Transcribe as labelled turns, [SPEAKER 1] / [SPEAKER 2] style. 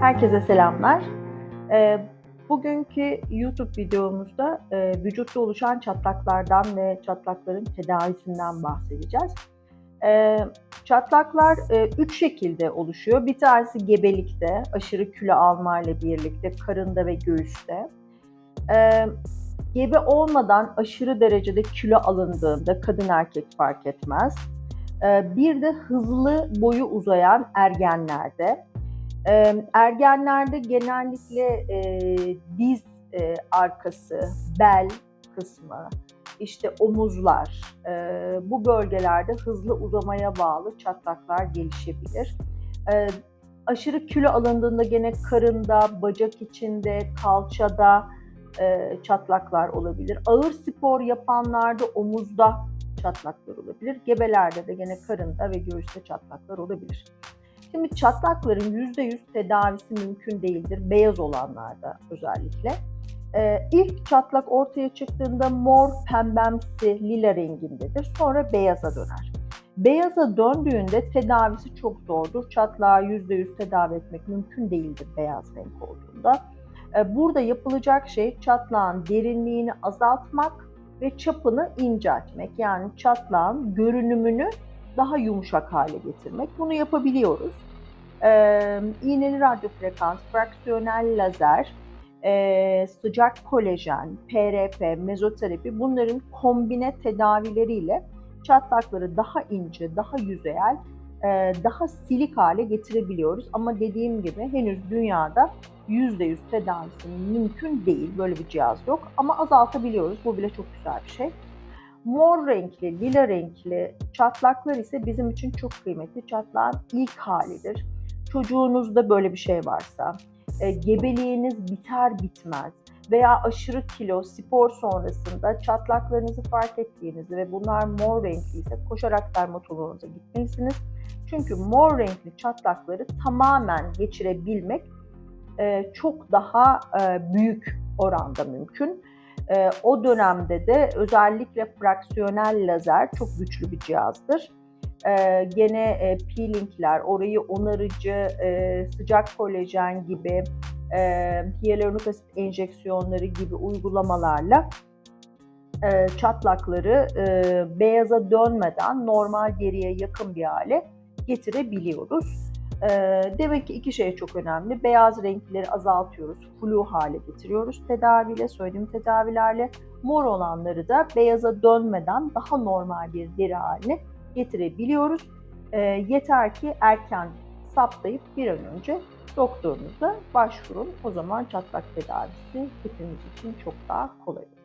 [SPEAKER 1] Herkese selamlar. Ee, Bugünkü YouTube videomuzda e, vücutta oluşan çatlaklardan ve çatlakların tedavisinden bahsedeceğiz. Ee, Çatlaklar e, üç şekilde oluşuyor. Bir tanesi gebelikte, aşırı kilo alma ile birlikte, karında ve göğüste. Ee, Gebe olmadan aşırı derecede kilo alındığında, kadın erkek fark etmez. Bir de hızlı boyu uzayan ergenlerde. Ee, Ergenlerde genellikle e, diz e, arkası, bel kısmı, işte omuzlar, e, bu bölgelerde hızlı uzamaya bağlı çatlaklar gelişebilir. E, aşırı kilo alındığında gene karında, bacak içinde, kalçada e, çatlaklar olabilir. Ağır spor yapanlarda omuzda çatlaklar olabilir. Gebelerde de gene karında ve göğüste çatlaklar olabilir. Şimdi çatlakların %100 tedavisi mümkün değildir. Beyaz olanlarda özellikle. Ee, ilk çatlak ortaya çıktığında mor, pembemsi, lila rengindedir. Sonra beyaza döner. Beyaza döndüğünde tedavisi çok zordur. Çatlağı %100 tedavi etmek mümkün değildir beyaz renk olduğunda. Ee, burada yapılacak şey çatlağın derinliğini azaltmak ve çapını inceltmek. Yani çatlağın görünümünü daha yumuşak hale getirmek. Bunu yapabiliyoruz. Ee, iğneli radyo frekans, fraksiyonel lazer, e, sıcak kolajen, PRP, mezoterapi bunların kombine tedavileriyle çatlakları daha ince, daha yüzeyel, e, daha silik hale getirebiliyoruz. Ama dediğim gibi henüz dünyada %100 tedavisi mümkün değil. Böyle bir cihaz yok. Ama azaltabiliyoruz. Bu bile çok güzel bir şey. Mor renkli, lila renkli çatlaklar ise bizim için çok kıymetli. Çatlağın ilk halidir. Çocuğunuzda böyle bir şey varsa, e, gebeliğiniz biter bitmez veya aşırı kilo spor sonrasında çatlaklarınızı fark ettiğinizde ve bunlar mor renkli ise koşarak dermatoloğunuza gitmelisiniz. Çünkü mor renkli çatlakları tamamen geçirebilmek e, çok daha e, büyük oranda mümkün. E, o dönemde de özellikle fraksiyonel lazer çok güçlü bir cihazdır. E, gene e, peelingler, orayı onarıcı, e, sıcak kolajen gibi, e, hyaluronik asit enjeksiyonları gibi uygulamalarla e, çatlakları e, beyaza dönmeden normal geriye yakın bir hale getirebiliyoruz. E, demek ki iki şey çok önemli. Beyaz renkleri azaltıyoruz, flu hale getiriyoruz tedaviyle, söylediğim tedavilerle. Mor olanları da beyaza dönmeden daha normal bir deri haline getirebiliyoruz. E, yeter ki erken saptayıp bir an önce doktorunuza başvurun. O zaman çatlak tedavisi hepimiz için çok daha kolay olur.